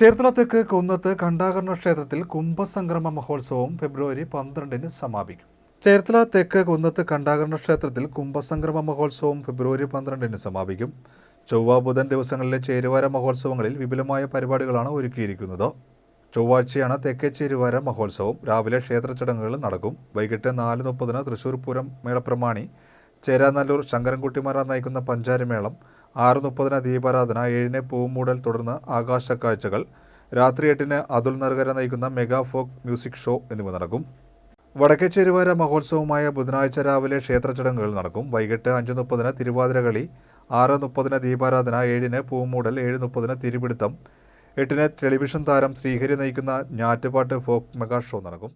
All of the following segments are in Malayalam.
ചേർത്തല കുന്നത്ത് ഖണ്ഡാകർണ ക്ഷേത്രത്തിൽ കുംഭസംക്രമ മഹോത്സവം ഫെബ്രുവരി പന്ത്രണ്ടിന് സമാപിക്കും. ചേർത്തല തെക്ക് കുന്നത്ത് ഖണ്ഡാകർണ ക്ഷേത്രത്തിൽ കുംഭസംക്രമ മഹോത്സവം ഫെബ്രുവരി പന്ത്രണ്ടിന് സമാപിക്കും. ചൊവ്വ ബുധൻ ദിവസങ്ങളിലെ ചേരുവാര മഹോത്സവങ്ങളിൽ വിപുലമായ പരിപാടികളാണ് ഒരുക്കിയിരിക്കുന്നത്. ചൊവ്വാഴ്ചയാണ് തെക്കേ ചേരുവാര മഹോത്സവം. രാവിലെ ക്ഷേത്ര ചടങ്ങുകൾ നടക്കും. വൈകിട്ട് നാല് മുപ്പതിന് തൃശൂർ പൂരം മേളപ്രമാണി ചേരാനല്ലൂർ ശങ്കരൻകുട്ടിമാര നയിക്കുന്ന പഞ്ചാരിമേളം ആറ് മുപ്പതിന് ദീപാരാധന ഏഴിന് പൂമൂടൽ തുടർന്ന് ആകാശ കാഴ്ചകൾ രാത്രി എട്ടിന് അതുൽ നർഗര നയിക്കുന്ന മെഗാ ഫോക്ക് മ്യൂസിക് ഷോ എന്നിവ നടക്കും. വടക്കേ ചെരുവാര മഹോത്സവമായ ബുധനാഴ്ച രാവിലെ ക്ഷേത്ര ചടങ്ങുകൾ നടക്കും. വൈകിട്ട് അഞ്ച് മുപ്പതിന് തിരുവാതിരകളി ആറ് മുപ്പതിന് ദീപാരാധന ഏഴിന് പൂമൂടൽ ഏഴ് മുപ്പതിന് തിരുപിടുത്തം എട്ടിന് ടെലിവിഷൻ താരം ശ്രീഹരി നയിക്കുന്ന ഞാറ്റുപാട്ട് ഫോക്ക് മെഗാ ഷോ നടക്കും.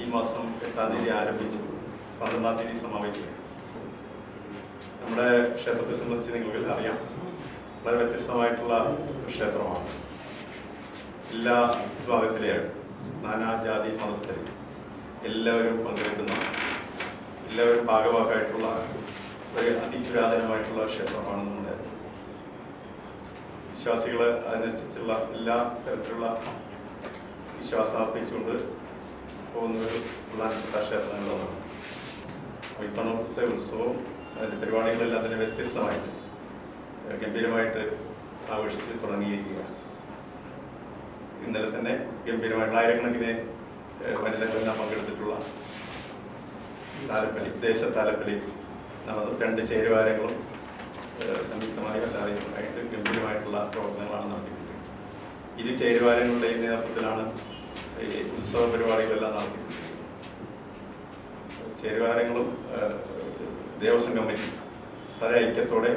ഈ മാസം എട്ടാം തീയതി ആരംഭിച്ചു. പന്ത്രണ്ടാം തീയതി സമാപിക്കുക നമ്മുടെ ക്ഷേത്രത്തെ സംബന്ധിച്ച് നിങ്ങൾക്ക് അറിയാം. വളരെ വ്യത്യസ്തമായിട്ടുള്ള ക്ഷേത്രമാണ്. എല്ലാ വിഭാഗത്തിലെയാണ് നാനാജാതി മതസ്ഥരും എല്ലാവരും പങ്കെടുക്കുന്ന എല്ലാവരും ഭാഗവാക്കായിട്ടുള്ള ഒരു അതിപുരാതനമായിട്ടുള്ള ക്ഷേത്രമാണ് നമ്മുടെ വിശ്വാസികൾ അതിനനുസരിച്ചുള്ള എല്ലാ തരത്തിലുള്ള വിശ്വാസം അർപ്പിച്ചുകൊണ്ട് പോകുന്ന ഒരു പ്രധാനപ്പെട്ട ക്ഷേത്രങ്ങളാണ് ഇത്തവണത്തെ ഉത്സവവും അതിന്റെ പരിപാടികളെല്ലാം തന്നെ വ്യത്യസ്തമായിട്ട് ഗംഭീരമായിട്ട് ആഘോഷിച്ച് തുടങ്ങിയിരിക്കുകയാണ്. ഇന്നലെ തന്നെ ഗംഭീരമായിട്ടുള്ള ആയിരക്കണക്കിന് വനിതകളെല്ലാം പങ്കെടുത്തിട്ടുള്ള താലപ്പലി ദേശ താലപ്പലി നടന്നു രണ്ട് ചേരുവാരങ്ങളും സംയുക്തമായി അല്ലാതെ ആയിട്ട് ഗംഭീരമായിട്ടുള്ള പ്രവർത്തനങ്ങളാണ് നടത്തിയിട്ടുള്ളത് ഇരു ചേരുവാരങ്ങളുടെയും നേതൃത്വത്തിലാണ് ഈ ഉത്സവ പരിപാടികളെല്ലാം നടത്തി ചേരുവാരങ്ങളും ദേവസ്വം കമ്മിറ്റി വളരെ ഐക്യത്തോടെ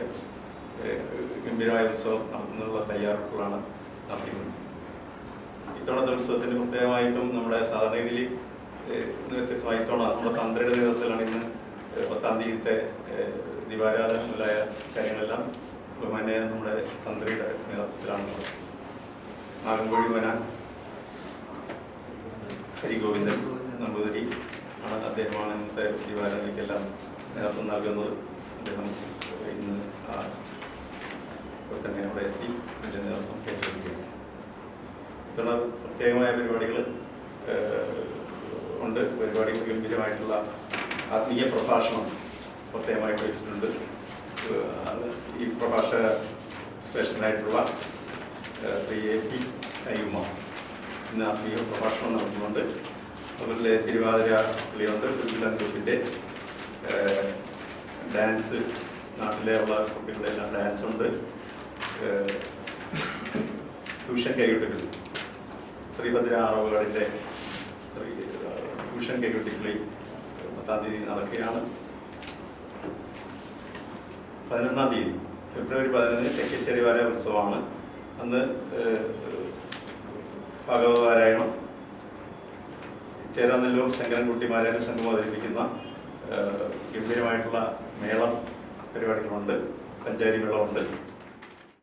ഗംഭീരമായ ഉത്സവം നടത്തുന്നതിനുള്ള തയ്യാറെടുപ്പുകളാണ് നടത്തിക്കൊണ്ടിരിക്കുന്നത്. ഇത്തവണത്തെ ഉത്സവത്തിന് പ്രത്യേകമായിട്ടും നമ്മുടെ സാധാരണ രീതിയിൽ വ്യത്യസ്തമായി ഇത്തവണ നമ്മുടെ തന്ത്രിയുടെ നേതൃത്വത്തിലാണ് ഇന്ന് പത്താം ഏഹ്, ദീപാരാധന മുതലായ കാര്യങ്ങളെല്ലാം ബഹുമാന്യ നമ്മുടെ തന്ത്രിയുടെ നേതൃത്വത്തിലാണ് നാഗൻകോഴി നാഗൻകോഴി ഹരിഗോവിന്ദൻ നമ്പൂതിരി. ആണ് അദ്ദേഹമാണ് ഇന്നത്തെ ദീപാരാധനയ്ക്കെല്ലാം നേതൃത്വം നൽകുന്നത്. അദ്ദേഹം ഇന്ന് ആ തന്നെ അവിടെ എത്തി അതിന്റെ നേതൃത്വം ഏറ്റെടുക്കുകയാണ്. ഇത്തവണ പ്രത്യേകമായ പരിപാടികൾ ഉണ്ട്. പരിപാടി ഗംഭീരമായിട്ടുള്ള ആത്മീയ പ്രഭാഷണം പ്രത്യേകമായി അത് ഈ പ്രഭാഷക സ്റ്റേഷനായിട്ടുള്ള ഏഹ് ശ്രീ എ പി അയ്യുമ്മ. ഇന്ന് ആത്മീയ പ്രഭാഷണം നടത്തുന്നുണ്ട്. അതുപോലെ തിരുവാതിര കളിയോത്തർ കുട്ടിലൻ ഗ്രൂപ്പിന്റെ ഡാൻസ് നാട്ടിലെ ഉള്ള കുട്ടികളെല്ലാം ഡാൻസ് ഉണ്ട് ട്യൂഷൻ കൈകൊട്ടുകൾ ശ്രീഭദ്ര ആറവുകളിന്റെ ശ്രീ ട്യൂഷൻ കൈകൊട്ടിക്കളി പത്താം തീയതി നടക്കുകയാണ്. പതിനൊന്നാം തീയതി ഫെബ്രുവരി പതിനൊന്നിന് തെക്കച്ചേരിവാര ഉത്സവമാണ്. അന്ന് ഏഹ്, ചേരാനല്ലൂർ ശങ്കരൻകുട്ടി മാരായ സംഘം അവതരിപ്പിക്കുന്ന ഗംഭീരമായിട്ടുള്ള മേളം പരിപാടികളുണ്ട്. പഞ്ചാരി മേളമുണ്ട്.